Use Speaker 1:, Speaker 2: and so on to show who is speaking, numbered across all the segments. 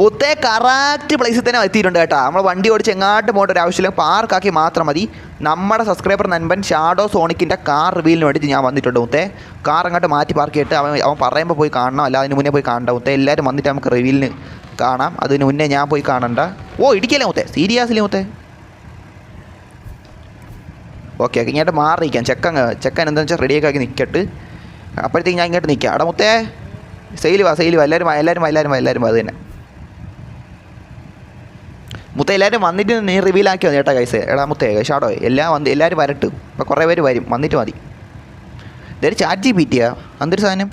Speaker 1: മുത്തേ കറക്റ്റ് പ്ലേസിൽ തന്നെ എത്തിയിട്ടുണ്ട് കേട്ടോ. നമ്മൾ വണ്ടി ഓടിച്ച് എങ്ങാട്ട് പോകേണ്ട ഒരു ആവശ്യമില്ല. പാർക്കാക്കി മാത്രം മതി. നമ്മുടെ സബ്സ്ക്രൈബർ നൻപൻ ഷാഡോ സോണിക്കിന്റെ കാർ റിവീലിന് വേണ്ടിയിട്ട് ഞാൻ വന്നിട്ടുണ്ട് മുത്തേ. കാർ അങ്ങോട്ട് മാറ്റി പാർക്ക് ചെയ്തിട്ട് അവൻ അവൻ പറയുമ്പോൾ പോയി കാണണം. അല്ല അതിന് മുന്നേ പോയി കാണണ്ട മുത്തേ. എല്ലാവരും വന്നിട്ട് നമുക്ക് റിവീലിന് കാണാം. അതിന് മുന്നേ ഞാൻ പോയി കാണണ്ട. ഓ ഇടിക്കല്ലേ മുത്തേ? സീരിയസ്ലി മുത്തേ? ഓക്കെ ഓക്കെ ഇങ്ങോട്ട് മാറിയിരിക്കാം ചെക്കൻ ചെക്കൻ എന്താണെന്ന് വെച്ചാൽ റെഡിയൊക്കെ ആക്കി നിൽക്കട്ട് അപ്പോഴത്തേക്ക് ഞാൻ ഇങ്ങോട്ട് നിൽക്കാം. അവിടെ മുത്തേ. സെയിൽ വാ സെയിൽ വാ. എല്ലാവരും എല്ലാവരും എല്ലാവരും എല്ലാവരും അത് തന്നെ. മുത്ത എല്ലാവരും വന്നിട്ട് നീ റിവീൽ ആക്കി മതി കേട്ടോ കൈസ് എടാ മുത്തേ ഷാഡോ എല്ലാം വന്ന് എല്ലാവരും വരട്ട്. ഇപ്പോൾ കുറേ പേര് വരും വന്നിട്ട് മതി. ഇതൊരു ചാറ്റ് ജി പി ടിയാ എന്തൊരു സാധനം?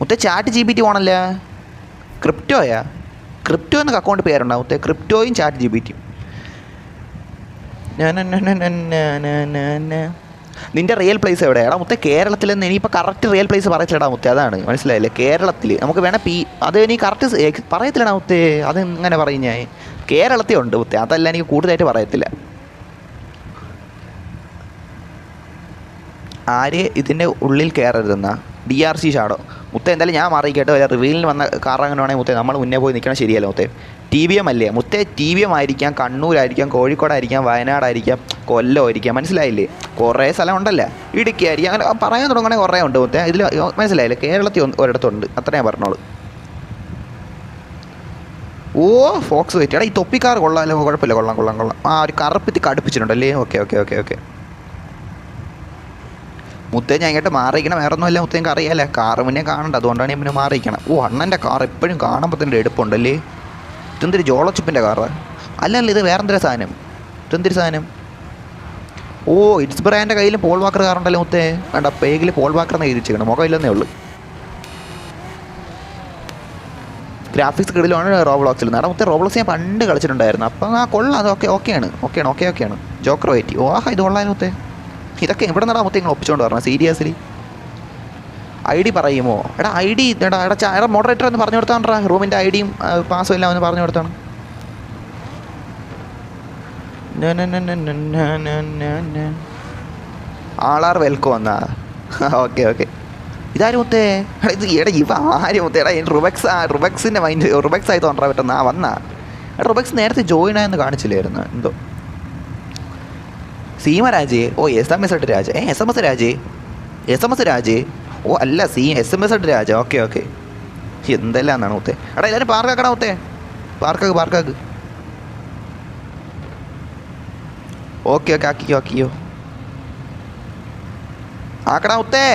Speaker 1: മുത്തേ ചാറ്റ് ജി പി ടി വേണമല്ല ക്രിപ്റ്റോയാ ക്രിപ്റ്റോ എന്നൊക്കെ അക്കൗണ്ട് പേരുണ്ടാവും മുത്തേ? ക്രിപ്റ്റോയും ചാറ്റ് ജി പി ടിയും നിന്റെ റിയൽ പ്ലേസ് എവിടെ എടാ മുത്തേ കേരളത്തിൽ നിന്ന് ഇനിയിപ്പോൾ കറക്റ്റ് റിയൽ പ്ലേസ് പറയത്തില്ലടാ മുത്തേ. അതാണ് മനസ്സിലായില്ലേ? കേരളത്തിൽ നമുക്ക് വേണേൽ പി അത് ഇനി കറക്റ്റ് പറയത്തില്ലടാ മുത്തേ. അത് ഇങ്ങനെ പറയും ഞാൻ? കേരളത്തിൽ ഉണ്ട് മുത്തേ അതല്ല എനിക്ക് കൂടുതലായിട്ട് പറയത്തില്ല. ആര് ഇതിന്റെ ഉള്ളിൽ കയറരുതെന്നാ ഡി ആർ സി ഷാഡോ മുത്ത എന്തായാലും ഞാൻ മാറിക്കട്ടെ വല്ല റിവീലിന് വന്ന കാർ അങ്ങനെ വേണമെങ്കിൽ മുത്തേ. നമ്മൾ മുന്നേ പോയി നിൽക്കണം ശരിയല്ല മുത്തേ? ടി വി എം അല്ലേ? മുത്തേ ടി വി എം ആയിരിക്കാം കണ്ണൂരായിരിക്കാം കോഴിക്കോടായിരിക്കാം വയനാടായിരിക്കാം കൊല്ലമായിരിക്കാം. മനസ്സിലായില്ലേ? കുറേ സ്ഥലം ഉണ്ടല്ലേ ഇടുക്കി ആയിരിക്കാം അങ്ങനെ പറയാൻ തുടങ്ങണേ കുറേ ഉണ്ട് മുത്തേ. ഇതിൽ മനസ്സിലായില്ലേ? കേരളത്തിൽ ഒരിടത്തുണ്ട്. അത്ര ഞാൻ പറഞ്ഞോളൂ. ഓ ഫോക്സ് വെയിറ്റ് എടാ ഈ തൊപ്പിക്കാർ കൊള്ളാമല്ലോ കുഴപ്പമില്ല. കൊള്ളാം കൊള്ളാം കൊള്ളാം. ആ ഒരു കറുപ്പിത്തി കടുപ്പിച്ചിട്ടുണ്ടല്ലേ? Okay okay okay okay. മുത്തേ ഞാൻ ഇങ്ങോട്ട് മാറിയിക്കണം വേറെ ഒന്നുമല്ല മുത്തേ എനിക്ക് അറിയാലേ. കാറ് മുന്നേ കാണണ്ട. അതുകൊണ്ടാണ് ഞാൻ പിന്നെ മാറിയിരിക്കണം. ഓ അണ്ണന്റെ കാർ എപ്പോഴും കാണുമ്പോൾ തന്നെ എടുപ്പുണ്ടല്ലേ? ഇതെന്തൊരു ജോളച്ചിപ്പിന്റെ കാറ് അല്ലല്ല ഇത് വേറെന്തൊരു സാധനം? ഇതെന്തൊരു സാധനം? ഓ ഇറ്റ്സ് ബ്രാന്റെ കയ്യിൽ പോൾ വാക്കർ കാറുണ്ടല്ലോ മുത്തേ? വേണ്ട പേഗിൽ പോൾ വാക്കർ എന്ന് എഴുതിച്ചിരിക്കണം. മുഖമില്ലെന്നേ ഉള്ളൂ. ഗ്രാഫിക്സ് കിടിലാണ് റോബ്ലോക്സിൽ നട മുത്തേ റോബ്ലോക്സ് ഞാൻ പണ്ട് കളിച്ചിട്ടുണ്ടായിരുന്നു. അപ്പം ആ കൊള്ളാം. അത് ഓക്കെ ഓക്കെയാണ്. ഓക്കെയാണ് ഓക്കെ ഓക്കെയാണ്. ജോക്കർ വൈറ്റി ഓ ഇത് കൊള്ളാൻ മുത്തേ. ഇതൊക്കെ ഇവിടെ നടാ മൊത്തം നിങ്ങൾ ഒപ്പിച്ചുകൊണ്ട് വരണം? സീരിയസ്ലി ഐ ഡി പറയുമോ? എടാ ഐ ഡി എടാ എടാ എടാ മോഡറേറ്റർ എന്ന് പറഞ്ഞു കൊടുത്താണ്ടാ റൂമിന്റെ ഐ ഡിയും പാസ്സും എല്ലാം ഒന്ന് പറഞ്ഞു കൊടുത്താണ് ആളാർ വെൽക്കം എന്നാ ഓക്കെ ഓക്കെ ഇതാരും മുത്തേ? എടാ ഇത് എടാ ഇവ ആരും മുത്തേ? എടാ റുബക്സ് റുബക്സിന്റെ മൈൻഡ് റുബക്സ് ആയി തോന്നാൻ പറ്റുന്ന ആ വന്നാ. റുബക്സ് നേരത്തെ ജോയിൻ ആയെന്ന് കാണിച്ചില്ലായിരുന്നു. എന്തോ. സീമരാജേ ഓ എസ് എം എസ് ഇട്ട് രാജ. ഏ എസ് എം എസ് രാജേ? എസ് എം എസ് രാജേ? ഓ അല്ല സീ എസ് എം എസ് ഇട്ട് രാജ. Okay okay. എന്തെല്ലാം എന്നാണ് മുത്തേ എടാ എല്ലാവരും പാർക്കാക്കടാ മുത്തേ പാർക്കാക്ക് പാർക്കാക്ക്. Okay okay ആക്കിക്കോ ആക്കിക്കോ. ആക്കടാ മുത്തേ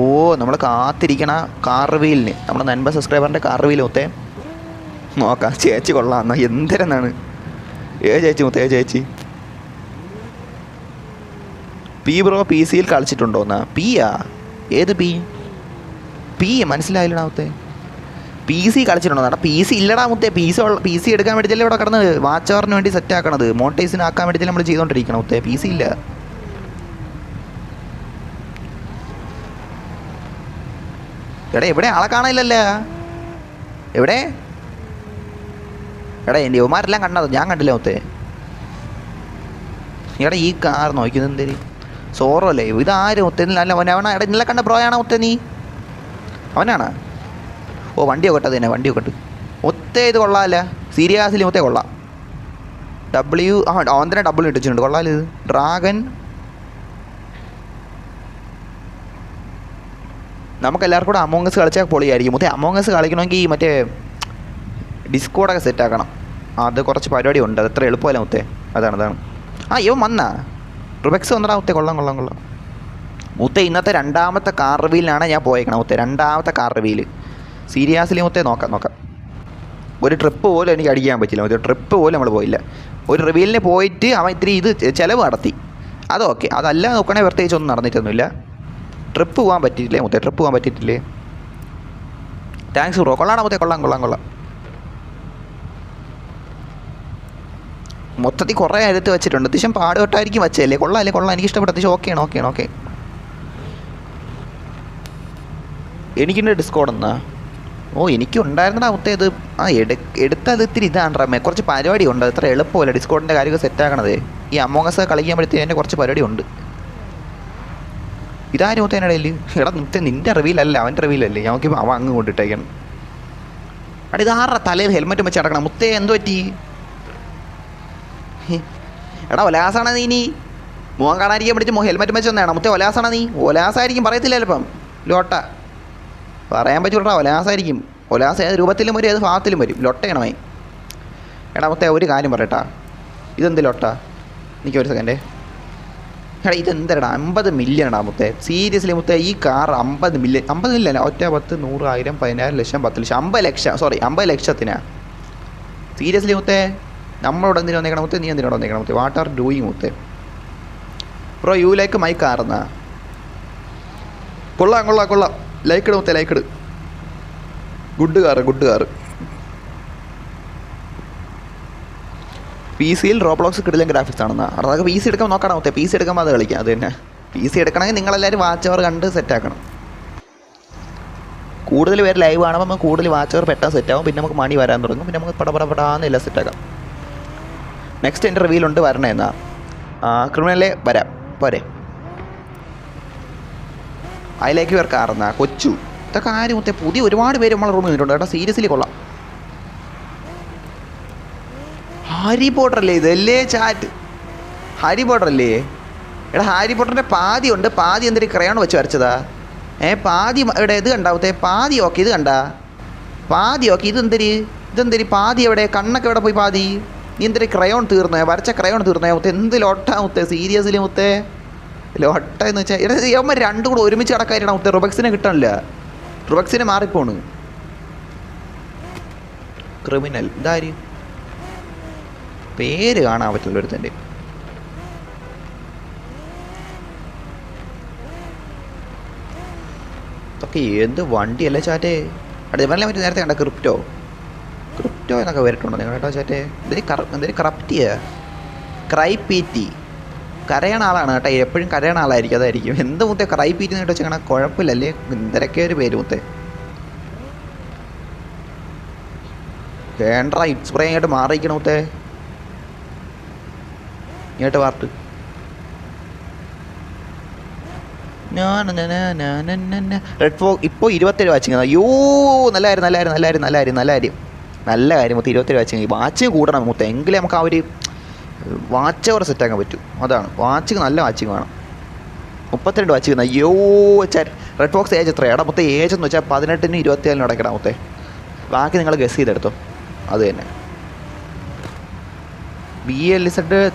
Speaker 1: ഓ നമ്മൾ കാത്തിരിക്കണ കാർ വീലിന് നമ്മുടെ നൻപ സബ്സ്ക്രൈബറിന്റെ കാർ വീൽ നോക്കാം ചേച്ചി കൊള്ളാം എന്നാ എന്തരെന്നാണ് ഏ ചേച്ചി മുത്തേ ചേച്ചി? പി ബ്രോ പി സിയിൽ കളിച്ചിട്ടുണ്ടോ എന്നാ? ആ? ഏത് പി പി മനസ്സിലായില്ലടാ മുത്തേ. പി സി കളിച്ചിട്ടുണ്ടോ പി സി ഇല്ലടാ മുത്തേ. പി സി പി സി എടുക്കാൻ വേണ്ടിയിട്ടല്ലേ ഇവിടെ കിടന്ന് വാച്ചവറിന് വേണ്ടി സെറ്റ് ആക്കണത്. മോട്ടേഴ്സിന് ആക്കാൻ വേണ്ടിയിട്ടല്ലേ നമ്മൾ ചെയ്തുകൊണ്ടിരിക്കണം മുത്തേ. പി സി ഇല്ല. എടാ എവിടെ? ആളെ കാണാനില്ലല്ലേ? എവിടെ? എടാ എന്റെ യുവമാരെല്ലാം കണ്ടത്. ഞാൻ കണ്ടില്ല മുത്തേ? എടാ ഈ കാർ നോക്കുന്നത് എന്തേരി സോറോ അല്ലേ ഇതാരും മുത്തേ? അല്ല അവൻ അവനാ എടാ ഇന്നലെ കണ്ട പ്രോയാണോ മുത്തേ നീ? അവനാണ്? ഓ വണ്ടി ഒക്കട്ടെ തന്നെ വണ്ടി ഒക്കട്ട് ഒത്തേ ഇത് കൊള്ളാമല്ല സീരിയാസിലി മുത്തേ കൊള്ളാം. ഡബ്ല്യു ആ അവൻ തന്നെ ഡബ്ല്യു ഇട്ടിട്ടുണ്ട്. കൊള്ളാമല്ലോ ഇത്. ഡ്രാഗൻ നമുക്ക് എല്ലാവർക്കും കൂടെ അമോങ്ങസ് കളിച്ചാൽ പൊളിയായിരിക്കും. മുത്തേ അമോങ്ങസ് കളിക്കണമെങ്കിൽ മറ്റേ ഡിസ്കോഡൊക്കെ സെറ്റ് ആക്കണം. അത് കുറച്ച് പരിപാടി ഉണ്ട് അത് എത്ര എളുപ്പമല്ല മുത്തേ? അതാണ് അതാണ്. ആ ഇവൻ വന്നാ. റുബെക്സ് വന്നടാ മുത്തേ. കൊള്ളാം കൊള്ളാം കൊള്ളാം. മുത്തേ ഇന്നത്തെ രണ്ടാമത്തെ കാർ റിവീലിനാണ് ഞാൻ പോയേക്കണം മുത്തേ. രണ്ടാമത്തെ കാർ റിവീൽ സീരിയസ്ലി മുത്തേ നോക്കാം നോക്കാം. ഒരു ട്രിപ്പ് പോലും എനിക്ക് അടിക്കാൻ പറ്റില്ല മുത്തേ. ട്രിപ്പ് പോലും നമ്മൾ പോയില്ല. ഒരു റിവീലിന് പോയിട്ട് അവൻ ഇത്തിരി ഇത് ചിലവ് നടത്തി. അത് ഓക്കെ. അതല്ല നോക്കണേ പ്രത്യേകിച്ച് ഒന്നും നടന്നിട്ടൊന്നുമില്ല. ട്രിപ്പ് പോകാൻ പറ്റിയിട്ടില്ലേ മുത്തേ? ട്രിപ്പ് പോകാൻ പറ്റിയിട്ടില്ലേ? താങ്ക്സ് ബ്രോ കൊള്ളാം മുത്തേ. കൊള്ളാം കൊള്ളാം കൊള്ളാം. മൊത്തത്തിൽ കുറേ എടുത്ത് വെച്ചിട്ടുണ്ട്. അത്യാവശ്യം പാടുപെട്ടായിരിക്കും വെച്ചല്ലേ കൊള്ളാല്ലേ? കൊള്ളാം. എനിക്ക് ഇഷ്ടപ്പെട്ട. അത്യാവശ്യം ഓക്കെയാണ് ഓക്കെയാണ് ഓക്കെ എനിക്കുണ്ട് ഡിസ്കോഡ് എന്നാ? ഓ എനിക്ക് ഉണ്ടായിരുന്നടാ മുത്തേ ഇത്. ആ എടു എടുത്തത് ഇത്തിരി ഇതാണ് റമ്മേ. കുറച്ച് പരിപാടി ഉണ്ട്. അത്ര എളുപ്പമല്ല ഡിസ്കോഡിന്റെ കാര്യമൊക്കെ സെറ്റാക്കണത് ഈ അമോങ്ങസ് കളിക്കുമ്പോഴത്തേക്കും എന്റെ കുറച്ച് പരിപാടി ഉണ്ട്. ഇതാരും മുത്തേ ഇടയിൽ എടാ മുത്തേ നിന്റെ റിവീലല്ല അവന്റെ റിവീലല്ലേ ഞങ്ങൾക്ക് അവൻ അങ്ങ് കൊണ്ടിട്ടേക്കണം. എടാ ഇത് തലയിൽ ഹെൽമെറ്റ് വെച്ച് നടക്കണം? മുത്തേ എന്തു പറ്റി. എടാ ഒലാസാണ് നീ നീ മുഖം കാണാതിരിക്കാൻ പിടിച്ച് മോ ഹെൽമെറ്റ് വെച്ച് വന്നതാണ്? മുത്തേ ഒലാസാണ് നീ? ഒലാസായിരിക്കും പറയത്തില്ല ചിലപ്പം ലോട്ട. പറയാൻ പറ്റൂട്ടാ ഒലാസായിരിക്കും. ഒലാസ ഏത് രൂപത്തിലും വരും ഏത് ഭാഗത്തിലും വരും. ലൊട്ടയണമേ എടാ മുത്തേ ഒരു കാര്യം പറയട്ടാ. ഇതെന്ത് ലോട്ട? എനിക്ക് ഒരു സെക്കൻഡേ എടാ ഇതെന്തരടാ? അമ്പത് മില്യൺ ഇടാ മുത്തേ. സീരിയസ്ലി മുത്തേ ഈ കാർ അമ്പത് മില്യൺ അമ്പത് മില്യൺ ഒറ്റ പത്ത് നൂറായിരം പതിനായിരം ലക്ഷം പത്ത് ലക്ഷം അമ്പത് ലക്ഷം സോറി അമ്പത് ലക്ഷത്തിനാ. സീരിയസ്ലി മുത്തേ? നമ്മളോട് എന്തിനാ വന്നേക്കണം മുത്തേ? നീ എന്തിനോട് വന്നേക്കണം മുത്തേ? വാട്ട് ആർ ഡൂയിങ് മുത്തേ? ബ്രോ യു ലൈക്ക് മൈ ആർന്ന കൊള്ളാം കൊള്ളാം കൊള്ളാം. ലൈക്ക് ഇട് മുത്തേ ലൈക്ക് ഇട്. Good car good car P സിയിൽ റോബ്ലോക്സ് കിടിലൻ ഗ്രാഫിക്സ് ആണെന്നാ. അതൊക്കെ പി സി എടുക്കാൻ നോക്കണം മുത്തേ. പി സി എടുക്കുമ്പോൾ അത് കളിക്കാം അത് തന്നെ. പി സി എടുക്കണമെങ്കിൽ നിങ്ങളെല്ലാവരും വാച്ച് അവർ കണ്ട് സെറ്റാക്കണം കൂടുതൽ പേര് ലൈവ് കാണുമ്പോൾ നമുക്ക് കൂടുതൽ വാച്ച് അവർ പെട്ടെന്ന് സെറ്റാവും പിന്നെ നമുക്ക് മണി വരാൻ തുടങ്ങും. പിന്നെ നമുക്ക് പട പട പടാന്ന് എല്ലാം സെറ്റാക്കാം നെക്സ്റ്റ് എന്റെ റിവ്യൂലുണ്ട് വരണേ എന്നാ. ക്രിമിനലെ വരാം. പോരെ. അതിലേക്ക് പേർ കാറുന്ന കൊച്ചു. ഇതൊക്കെ ആരും മുത്തേ പുതിയ ഒരുപാട് പേര് നമ്മളെ റൂമിൽ നിന്നിട്ടുണ്ട്. കേട്ടോ സീരിയസ്ലി കൊള്ളാം. ഹാരി പോട്ടർ അല്ലേ ഇതല്ലേ ചാറ്റ് ഹാരി പോട്ടർ അല്ലേ? എടാ ഹാരി പോട്ടറിന്റെ പാതി ഉണ്ട്. പാതി എന്തൊരു ക്രയോൺ വെച്ച് വരച്ചതാ. ഏ പാതി ഇവിടെ ഇത് കണ്ടാവത്തെ പാതി ഓക്കെ ഇത് കണ്ട? പാതി ഓക്കെ ഇതെന്തൊരു ഇതെന്തൊരു പാതി എവിടെ? കണ്ണൊക്കെ എവിടെ പോയി പാതി? നീ എന്തൊരു ക്രയോൺ തീർന്നേ? വരച്ച ക്രയോൺ തീർന്നേ മുത്തേ? എന്ത് ലോട്ടാ മുത്തേ? സീരിയസ്ലി മുത്തേ? ലോട്ട എന്ന് വെച്ചാൽ എടാ ഇവന്മാർ രണ്ടും കൂടെ ഒരുമിച്ച് കിടക്കാനാണ് മുത്തേ? റുബക്സിനെ കിട്ടണില്ല. റുബക്സിനെ മാറിപ്പോണ്. ക്രിമിനൽ. ഇതാര്? പേര് കാണാൻ പറ്റില്ല ഒരുത്തന്റെ. ഇതൊക്കെ എന്ത് വണ്ടിയല്ലേ ചാറ്റേ? അടുത്ത് നേരത്തെ കണ്ട ക്രിപ്റ്റോ? ക്രിപ്റ്റോ എന്നൊക്കെ വരട്ടുണ്ടോ? നിങ്ങൾ കേട്ടോ ചേട്ടേ എന്തിന് കറ എന്തിന് കറപ്റ്റ് ചെയ്യുക ക്രൈപ്പീറ്റി കരയണ ആളാണ് കേട്ടോ. എപ്പോഴും കരയണ ആളായിരിക്കും. അതായിരിക്കും. എന്ത് മുത്തേ ക്രൈപ്പീറ്റി എന്ന് കേട്ടോ ചേട്ടാ കുഴപ്പമില്ലല്ലേ എന്തൊക്കെ ഒരു പേര് മുത്തേ. വേണ്ട ഇൻസ്പ്രേ ഇങ്ങോട്ട് മാറിയിരിക്കണം മുത്തേ. ഇങ്ങോട്ട് വാർട്ട് റെഡ് ഫോ ഇപ്പോൾ ഇരുപത്തേഴ് വാച്ചിങ് നല്ല നല്ലായിരുന്നു നല്ല നല്ലായിരുന്നു നല്ല കാര്യം നല്ല കാര്യം മൊത്തം ഇരുപത്തി ഇരുപത്തേഴ് വാച്ചിങ് കൂടണം മൊത്തം. എങ്കിലേ നമുക്ക് ആ ഒരു വാച്ച് അവർ സെറ്റാക്കാൻ പറ്റും. അതാണ്. വാച്ചിങ് നല്ല വാച്ചിങ് വേണം. മുപ്പത്തിരണ്ട് വാച്ച് വാച്ചിങ് അയ്യോ വെച്ചാൽ റെഡ് ബോക്സ് ഏജ് എത്ര എടാ മൊത്തം ഏജ് എന്ന് വെച്ചാൽ പതിനെട്ടിനും ഇരുപത്തിയേഴിനും അടയ്ക്കണം മൊത്തേ. ബാക്കി നിങ്ങൾ ഗസ് ചെയ്തെടുത്തോ. അത് തന്നെ. ബി എൽ സെഡ്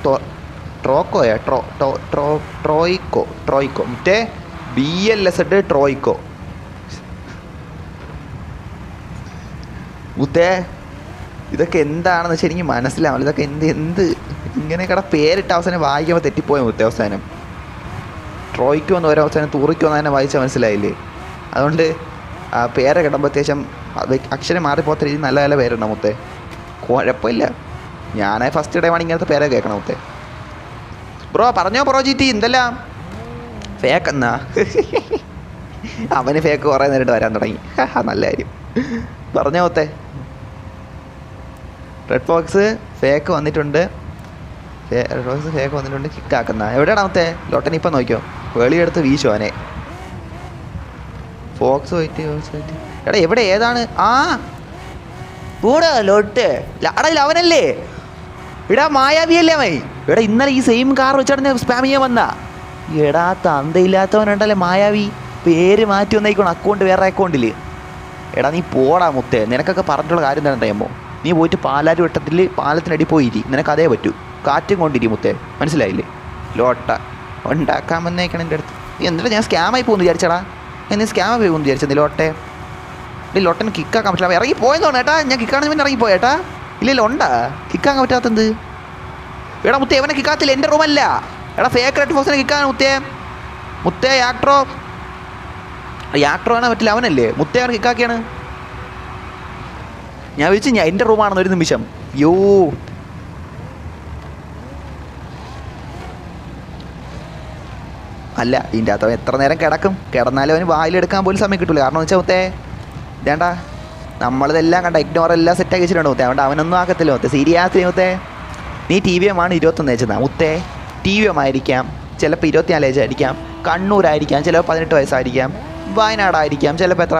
Speaker 1: ട്രോക്കോയാ? ട്രോ ട്രോ ട്രോ ട്രോയിക്കോ? ട്രോയിക്കോ. മറ്റേ ബി എൽ എസ് എഡ് ട്രോയിക്കോ. മുത്തേ ഇതൊക്കെ എന്താണെന്ന് വെച്ചാൽ എനിക്ക് മനസ്സിലാവില്ല ഇതൊക്കെ എന്ത് എന്ത് ഇങ്ങനെ കട പേരിട്ട് അവസാനം വായിക്കുമ്പോൾ തെറ്റിപ്പോയ മുത്തേ അവസാനം? ട്രോയ്ക്കോ എന്ന് ഓരോ അവസാനം തൂറിക്കോ എന്ന് തന്നെ വായിച്ചാൽ മനസ്സിലായില്ലേ? അതുകൊണ്ട് ആ പേരെ കിടുമ്പോൾ അത്യാവശ്യം അത് അക്ഷരം മാറിപ്പോത്ത രീതി നല്ല നല്ല പേരുണ്ട് മുത്തേ. കുഴപ്പമില്ല. ഞാനായി ഫസ്റ്റ് ആണ് ഇങ്ങനത്തെ പേരെ കേൾക്കണം മുത്തേ. ബ്രോ പറഞ്ഞോ ബ്രോ ജിറ്റി എന്തെല്ലാം? ഫേക്ക് എന്നാ? അവന് ഫേക്ക് കുറേ നേരിട്ട് വരാൻ തുടങ്ങി. നല്ല കാര്യം. പറഞ്ഞോ മുത്തേ. റെഡ് ഫോക്സ് ഫേക്ക് വന്നിട്ടുണ്ട്. റെഡ് ഫോക്സ് ഫേക്ക് വന്നിട്ടുണ്ട്. കിക്ക് കിക്കാക്കുന്ന എവിടെയാണ് മുത്തേ ലോട്ടൻ ഇപ്പം നോക്കിയോ? വെളിയെടുത്ത് വീശു അവനെ. ഫോക്സ് വൈറ്റ് ഫോക്സ് വൈറ്റ് എടാ എവിടെ? ഏതാണ്? ആ! കൂടെ ലോട്ട്. ഇത് അവനല്ലേ? ഇടാ മായാവിയല്ലേ മൈ എടാ ഇന്നലെ ഈ സെയിം കാർ വെച്ചാണ് സ്പാം ചെയ്യാൻ വന്ന. എടാ തന്തയില്ലാത്തവനുണ്ടല്ലേ മായാവി? പേര് മാറ്റി വന്നേക്കണം അക്കൗണ്ട് വേറെ അക്കൗണ്ടിൽ എടാ നീ പോടാ മുത്തേ. നിനക്കൊക്കെ പറഞ്ഞിട്ടുള്ള കാര്യം തന്നെ അറിയാമോ നീ പോയിട്ട് പാലാരി വട്ടത്തിൽ പാലത്തിനടി പോയിരി. നിനക്ക് അതേ പറ്റൂ. കാറ്റും കൊണ്ടിരി മുത്തേ. മനസ്സിലായില്ലേ? ലോട്ട. ഉണ്ടാക്കാൻ വന്നേക്കണം എന്റെ അടുത്ത്. എന്നിട്ട് ഞാൻ സ്കാമായി പോകുന്നു വിചാരിച്ചടാ? എന്നെ സ്കാമായി പോകുമെന്ന് വിചാരിച്ചത് ലോട്ടെ? ഇല്ല ലോട്ടൻ കിക്കാക്കാൻ പറ്റില്ല. ഇറങ്ങി പോയെന്ന് തോന്നുന്നു ഏട്ടാ. ഞാൻ കിക്കാണെന്ന് പിന്നെ ഇറങ്ങി പോയേട്ടാ. ഇല്ല ഇല്ല ഉണ്ടാ കിക്കാൻ പറ്റാത്തത് എടാ മുത്തേ ഇവനെ കിക്കാത്തില്ല എന്റെ റൂമല്ല എടാ ഫേക്ക് റെഡ് ഫോസിനെ കിക്കാണ് മുത്തേ. മുത്തേ യാക്ട്രോ യാക്ട്രോ ആണ് പറ്റില്ല? അവനല്ലേ? മുത്തേ അവൻ കിക്കാക്കിയാണ് ഞാൻ വിളിച്ചു ഞാൻ എന്റെ റൂമാണെന്ന് ഒരു നിമിഷം. യോ അല്ല ഇതിന്റെ അകത്ത് എത്ര നേരം കിടക്കും? കിടന്നാലും അവന് വായിലെടുക്കാൻ പോലും സമയം കിട്ടില്ല കാരണം വെച്ചാൽ മുത്തേ വേണ്ട നമ്മളിതെല്ലാം കണ്ട ഇഗ്നോർ എല്ലാം സെറ്റ് ആക്കി വെച്ചിട്ടുണ്ട് മുത്തേ. അതുകൊണ്ട് അവനൊന്നും ആക്കത്തില്ല മുത്തേ. സീരിയാസ് മുത്തേ. നീ ടി വി എം ആണ് ഇരുപത്തൊന്ന് വെച്ചതാ മുത്തേ ടി വി എം ആയിരിക്കാം. ചിലപ്പോൾ ഇരുപത്തിനാല് ഏജായിരിക്കാം കണ്ണൂരായിരിക്കാം. ചിലപ്പോൾ പതിനെട്ട് വയസ്സായിരിക്കാം. വയനാടായിരിക്കാം. ചിലപ്പോൾ എത്ര?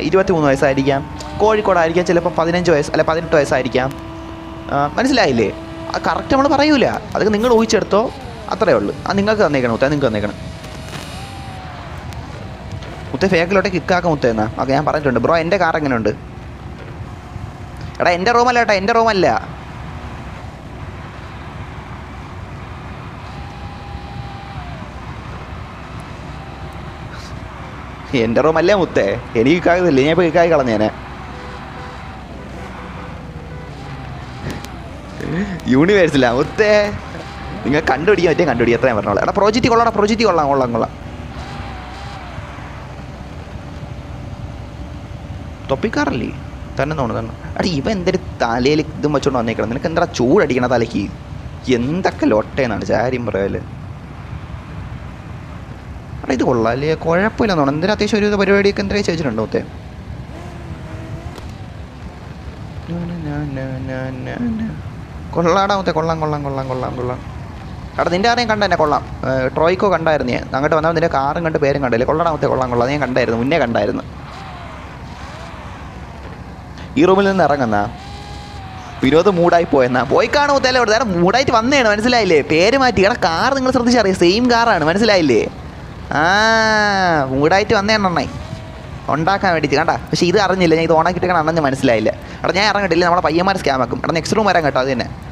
Speaker 1: ഇരുപത്തി മൂന്ന് വയസ്സായിരിക്കാം. കോഴിക്കോടായിരിക്കാം ചിലപ്പോൾ പതിനഞ്ച് വയസ്സ് അല്ല പതിനെട്ട് വയസ്സായിരിക്കാം. ആ, അത് കറക്റ്റ് നമ്മൾ പറയൂല. അതൊക്കെ നിങ്ങൾ ഊഹിച്ചെടുത്തോ. അത്രേ ഉള്ളൂ. ആ നിങ്ങൾക്ക് തന്നേക്കണം മുത്തേ നിങ്ങൾക്ക് തന്നേക്കണം. മുത്തേ ഫേക്കിലോട്ട് കിക്കാക്ക മുത്തേ എന്നാ. ഓക്കെ ഞാൻ പറഞ്ഞിട്ടുണ്ട്. ബ്രോ എന്റെ കാർ എങ്ങനെയുണ്ട് എടാ എന്റെ റൂമല്ല ഏട്ടാ എന്റെ റൂമല്ല എന്റെ റൂമല്ലേ മുത്തേ? എനിക്ക് കിക്കാകുന്നില്ല ഞാൻ ഇപ്പോൾ കിക്കായി കളഞ്ഞേനെ. യൂണിവേഴ്സിലാ ഒത്തേ നിങ്ങൾ കണ്ടുപിടിക്കാൻ പറ്റിയ കണ്ടുപിടിക്കുക എത്രയും പറഞ്ഞോളാം. എടാ പ്രോജക്റ്റ് കൊള്ളാം പ്രോജക്റ്റ് കൊള്ളാം കൊള്ളാം കൊള്ളാം. തൊപ്പിക്കാറല്ലേ തന്നെ തോന്നുന്നു തന്നെ. അടി ഇവ എന്തൊരു തലയിൽ ഇതും വെച്ചോണ്ട് വന്നേക്കണം. നിനക്ക് എന്താ ചൂടടിക്കണ തലയ്ക്ക്? എന്തൊക്കെ ലൊട്ടേന്നാണ് ചാര്യം പറയാൽ? എടാ ഇത് കൊള്ളാം അല്ലേ കുഴപ്പമില്ലെന്ന് തോന്നുന്നു. എന്തിനാ അത്യാവശ്യം ഒരു പരിപാടിയൊക്കെ എന്തായാലും ചോദിച്ചിട്ടുണ്ടോ മുത്തേ? കൊള്ളാടാ മുത്തേ കൊള്ളാം കൊള്ളാം കൊള്ളാം കൊള്ളാം കൊള്ളാം. എടാ നിന്റെ ആരെയും കണ്ട എന്നെ കൊള്ളാം. ട്രോയ്ക്കോ കണ്ടായിരുന്നു ഞാൻ. അങ്ങോട്ട് വന്നാൽ നിന്റെ കാറും കണ്ട് പേരും കണ്ടില്ലേ? കൊള്ളടാ മുത്തേ കൊള്ളാം കൊള്ളാം. ഞാൻ കണ്ടായിരുന്നു മുന്നേ കണ്ടായിരുന്നു. ഈ റൂമിൽ നിന്ന് ഇറങ്ങുന്ന വിനോദ് മൂടായി പോയെന്നാ. പോയി കാണും മുത്തല്ലേ ഇവിടെ നേരം മൂടായിട്ട് വന്നേണ് മനസ്സിലായില്ലേ? പേര് മാറ്റി. എടാ കാർ നിങ്ങൾ ശ്രദ്ധിച്ചറിയാം? സെയിം കാറാണ് മനസ്സിലായില്ലേ? ആ മൂടായിട്ട് വന്നേണ്ണ ഉണ്ടാക്കാൻ വേണ്ടിയിട്ട്. കണ്ടാ? പക്ഷേ ഇത് അറിഞ്ഞില്ല. ഞാൻ ഇത് ഓണാക്കിയിട്ട് അണ്ണന് മനസ്സിലായില്ല. എടാ ഞാൻ ഇറങ്ങിട്ടില്ല നമ്മളെ പയ്യന്മാർ സ്കാം ആക്കും. എടാ നെക്സ്റ്റ് റൂം വരാൻ കേട്ടോ അത് തന്നെ.